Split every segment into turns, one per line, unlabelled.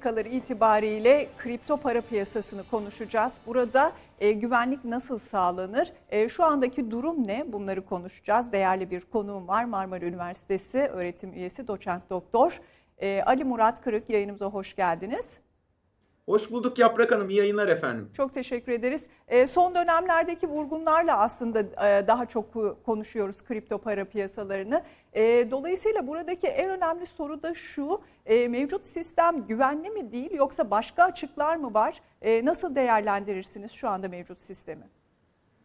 dakikaları itibariyle kripto para piyasasını konuşacağız. Burada e, güvenlik nasıl sağlanır? E, şu andaki durum ne? Bunları konuşacağız. Değerli bir konuğum var. Marmara Üniversitesi öğretim üyesi doçent doktor e, Ali Murat Kırık yayınımıza hoş geldiniz.
Hoş bulduk Yaprak Hanım. İyi yayınlar efendim.
Çok teşekkür ederiz. E, son dönemlerdeki vurgunlarla aslında e, daha çok konuşuyoruz kripto para piyasalarını. E, dolayısıyla buradaki en önemli soru da şu, e, mevcut sistem güvenli mi değil yoksa başka açıklar mı var? E, nasıl değerlendirirsiniz şu anda mevcut sistemi?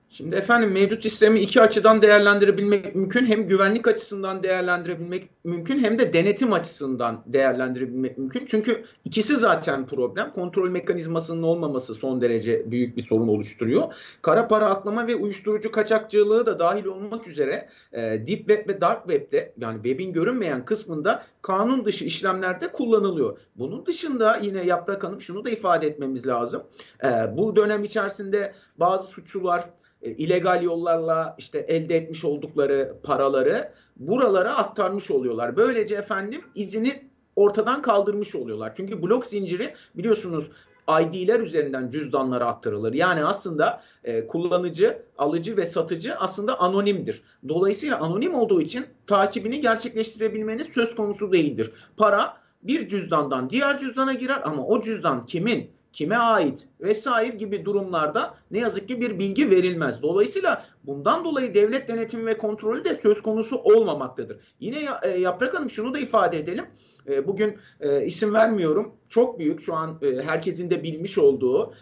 Şimdi efendim mevcut sistemi iki açıdan değerlendirebilmek mümkün. Hem güvenlik açısından değerlendirebilmek mümkün hem de denetim açısından değerlendirebilmek mümkün. Çünkü ikisi zaten problem. Kontrol mekanizmasının olmaması son derece büyük bir sorun oluşturuyor. Kara para aklama ve uyuşturucu kaçakçılığı da dahil olmak üzere e, Deep Web ve Dark Web'de yani web'in görünmeyen kısmında kanun dışı işlemlerde kullanılıyor. Bunun dışında yine Yaprak Hanım şunu da ifade etmemiz lazım. E, bu dönem içerisinde bazı suçlular e, illegal yollarla işte elde etmiş oldukları paraları buralara aktarmış oluyorlar. Böylece efendim izini ortadan kaldırmış oluyorlar. Çünkü blok zinciri biliyorsunuz ID'ler üzerinden cüzdanlara aktarılır. Yani aslında e, kullanıcı, alıcı ve satıcı aslında anonimdir. Dolayısıyla anonim olduğu için takibini gerçekleştirebilmeniz söz konusu değildir. Para bir cüzdandan diğer cüzdana girer ama o cüzdan kimin, kime ait vesaire gibi durumlarda ne yazık ki bir bilgi verilmez. Dolayısıyla bundan dolayı devlet denetimi ve kontrolü de söz konusu olmamaktadır. Yine e, Yaprak Hanım şunu da ifade edelim. E, bugün e, isim vermiyorum. Çok büyük şu an herkesin de bilmiş olduğu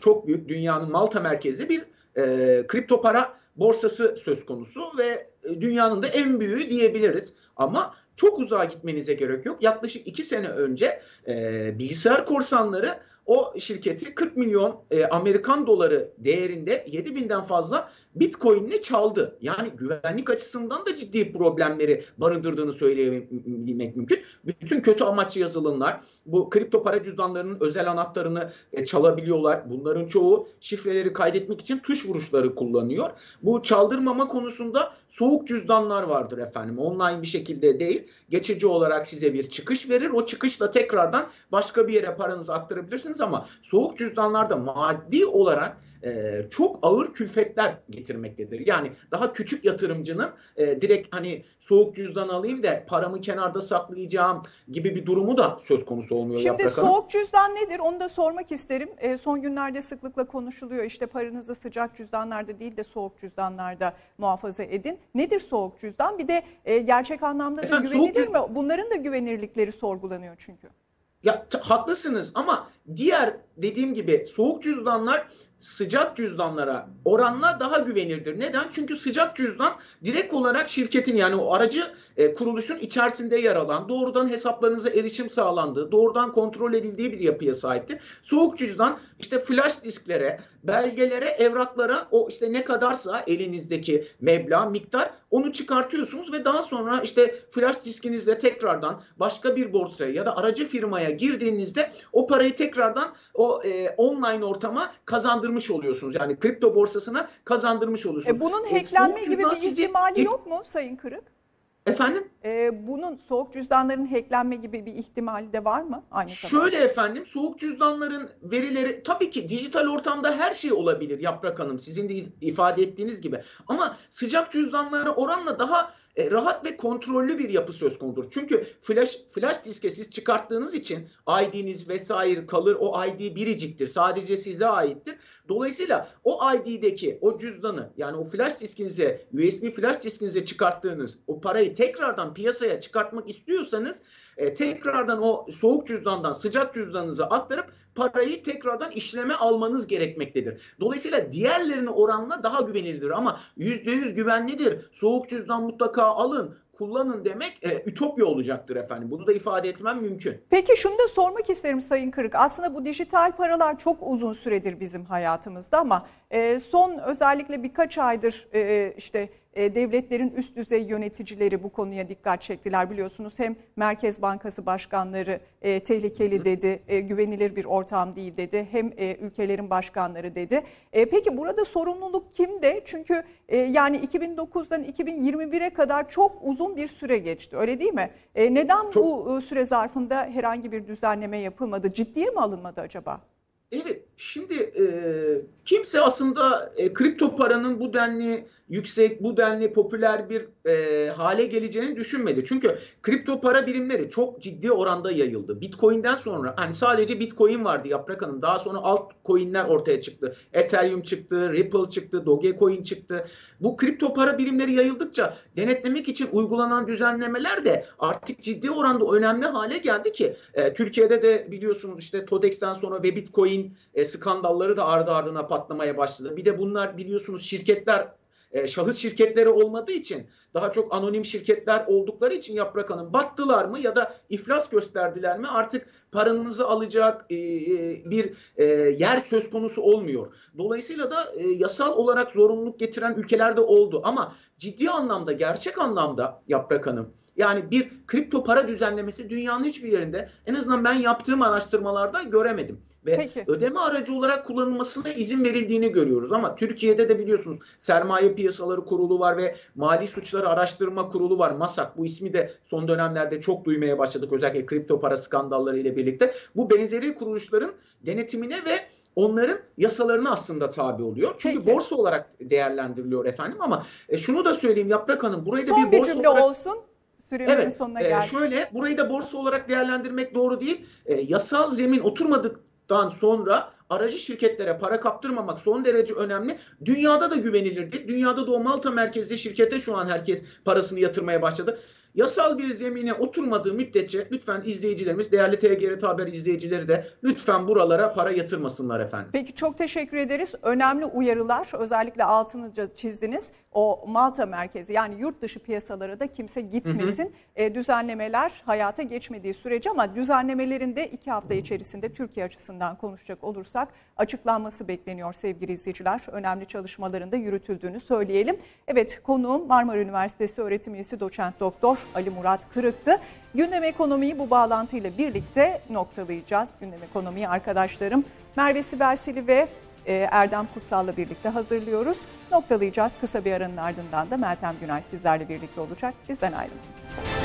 çok büyük dünyanın Malta merkezli bir kripto para borsası söz konusu ve dünyanın da en büyüğü diyebiliriz. Ama çok uzağa gitmenize gerek yok. Yaklaşık iki sene önce bilgisayar korsanları o şirketi 40 milyon e, Amerikan doları değerinde 7 binden fazla Bitcoin'ini çaldı. Yani güvenlik açısından da ciddi problemleri barındırdığını söyleyebilmek mümkün. Bütün kötü amaçlı yazılımlar bu kripto para cüzdanlarının özel anahtarını e, çalabiliyorlar. Bunların çoğu şifreleri kaydetmek için tuş vuruşları kullanıyor. Bu çaldırmama konusunda soğuk cüzdanlar vardır efendim. Online bir şekilde değil. Geçici olarak size bir çıkış verir. O çıkışla tekrardan başka bir yere paranızı aktarabilirsiniz ama soğuk cüzdanlarda maddi olarak e, çok ağır külfetler getirmektedir. Yani daha küçük yatırımcının e, direkt hani soğuk cüzdan alayım da paramı kenarda saklayacağım gibi bir durumu da söz konusu olmuyor.
Şimdi soğuk cüzdan nedir onu da sormak isterim. E, son günlerde sıklıkla konuşuluyor işte paranızı sıcak cüzdanlarda değil de soğuk cüzdanlarda muhafaza edin. Nedir soğuk cüzdan? Bir de e, gerçek anlamda da Efendim, güvenilir mi? Bunların da güvenirlikleri sorgulanıyor çünkü.
Ya haklısınız ama diğer dediğim gibi soğuk cüzdanlar sıcak cüzdanlara oranla daha güvenirdir. Neden? Çünkü sıcak cüzdan direkt olarak şirketin yani o aracı e, kuruluşun içerisinde yer alan, doğrudan hesaplarınıza erişim sağlandığı, doğrudan kontrol edildiği bir yapıya sahiptir. Soğuk cüzdan işte flash disklere, belgelere, evraklara o işte ne kadarsa elinizdeki meblağ, miktar onu çıkartıyorsunuz ve daha sonra işte flash diskinizle tekrardan başka bir borsaya ya da aracı firmaya girdiğinizde o parayı tekrardan o e, online ortama kazandırmış oluyorsunuz. Yani kripto borsasına kazandırmış oluyorsunuz.
E bunun hacklenme gibi bir ihtimali sizi... yok mu Sayın Kırık?
Efendim?
Ee, bunun soğuk cüzdanların hacklenme gibi bir ihtimali de var mı?
Aynı Şöyle efendim soğuk cüzdanların verileri tabii ki dijital ortamda her şey olabilir Yaprak Hanım sizin de ifade ettiğiniz gibi. Ama sıcak cüzdanlara oranla daha e, rahat ve kontrollü bir yapı söz konudur. Çünkü flash flash diske siz çıkarttığınız için ID'niz vesaire kalır. O ID biriciktir. Sadece size aittir. Dolayısıyla o ID'deki o cüzdanı yani o flash diskinize USB flash diskinize çıkarttığınız o parayı tekrardan piyasaya çıkartmak istiyorsanız e, tekrardan o soğuk cüzdandan sıcak cüzdanınıza aktarıp parayı tekrardan işleme almanız gerekmektedir. Dolayısıyla diğerlerine oranla daha güvenilirdir ama %100 güvenlidir. Soğuk cüzdan mutlaka alın kullanın demek e, ütopya olacaktır efendim. Bunu da ifade etmem mümkün.
Peki şunu da sormak isterim Sayın Kırık. Aslında bu dijital paralar çok uzun süredir bizim hayatımızda ama e, son özellikle birkaç aydır e, işte devletlerin üst düzey yöneticileri bu konuya dikkat çektiler biliyorsunuz. Hem Merkez Bankası başkanları e, tehlikeli dedi, e, güvenilir bir ortam değil dedi. Hem e, ülkelerin başkanları dedi. E, peki burada sorumluluk kimde? Çünkü e, yani 2009'dan 2021'e kadar çok uzun bir süre geçti öyle değil mi? E, neden
Çok-
bu e, süre zarfında herhangi bir düzenleme yapılmadı? Ciddiye mi alınmadı acaba?
Evet, şimdi e, kimse aslında e, kripto paranın bu denli yüksek, bu denli popüler bir e, hale geleceğini düşünmedi. Çünkü kripto para birimleri çok ciddi oranda yayıldı. Bitcoin'den sonra hani sadece Bitcoin vardı Yaprak Hanım. Daha sonra altcoin'ler ortaya çıktı. Ethereum çıktı, Ripple çıktı, Dogecoin çıktı. Bu kripto para birimleri yayıldıkça denetlemek için uygulanan düzenlemeler de artık ciddi oranda önemli hale geldi ki e, Türkiye'de de biliyorsunuz işte Todex'ten sonra ve Bitcoin e, skandalları da ardı ardına patlamaya başladı. Bir de bunlar biliyorsunuz şirketler e, şahıs şirketleri olmadığı için daha çok anonim şirketler oldukları için Yaprak Hanım battılar mı ya da iflas gösterdiler mi artık paranızı alacak e, e, bir e, yer söz konusu olmuyor. Dolayısıyla da e, yasal olarak zorunluluk getiren ülkelerde oldu ama ciddi anlamda gerçek anlamda Yaprak Hanım yani bir kripto para düzenlemesi dünyanın hiçbir yerinde en azından ben yaptığım araştırmalarda göremedim. Ve
Peki.
ödeme aracı olarak kullanılmasına izin verildiğini görüyoruz. Ama Türkiye'de de biliyorsunuz sermaye piyasaları kurulu var ve mali suçları araştırma kurulu var. MASAK bu ismi de son dönemlerde çok duymaya başladık özellikle kripto para skandalları ile birlikte. Bu benzeri kuruluşların denetimine ve onların yasalarına aslında tabi oluyor. Çünkü
Peki.
borsa olarak değerlendiriliyor efendim ama e, şunu da söyleyeyim Yaprak Hanım burayı da bir
bir
borsa olarak
olsun. Süremizin
Evet,
sonuna
e,
geldik.
şöyle burayı da borsa olarak değerlendirmek doğru değil. E, yasal zemin oturmadıktan sonra aracı şirketlere para kaptırmamak son derece önemli. Dünyada da güvenilirdi. Dünyada da o Malta merkezli şirkete şu an herkes parasını yatırmaya başladı. Yasal bir zemine oturmadığı müddetçe lütfen izleyicilerimiz, değerli TGRT Haber izleyicileri de lütfen buralara para yatırmasınlar efendim.
Peki çok teşekkür ederiz. Önemli uyarılar özellikle altını çizdiniz. O Malta merkezi yani yurt dışı piyasalara da kimse gitmesin. E, düzenlemeler hayata geçmediği sürece ama düzenlemelerin de iki hafta içerisinde Türkiye açısından konuşacak olursak açıklanması bekleniyor sevgili izleyiciler. Önemli çalışmaların da yürütüldüğünü söyleyelim. Evet konuğum Marmara Üniversitesi öğretim üyesi doçent doktor Ali Murat Kırık'tı. Gündem ekonomiyi bu bağlantıyla birlikte noktalayacağız. Gündem ekonomiyi arkadaşlarım Merve Sibelsili ve e, Erdem Kutsal'la birlikte hazırlıyoruz. Noktalayacağız. Kısa bir aranın ardından da Meltem Günay sizlerle birlikte olacak. Bizden ayrılın.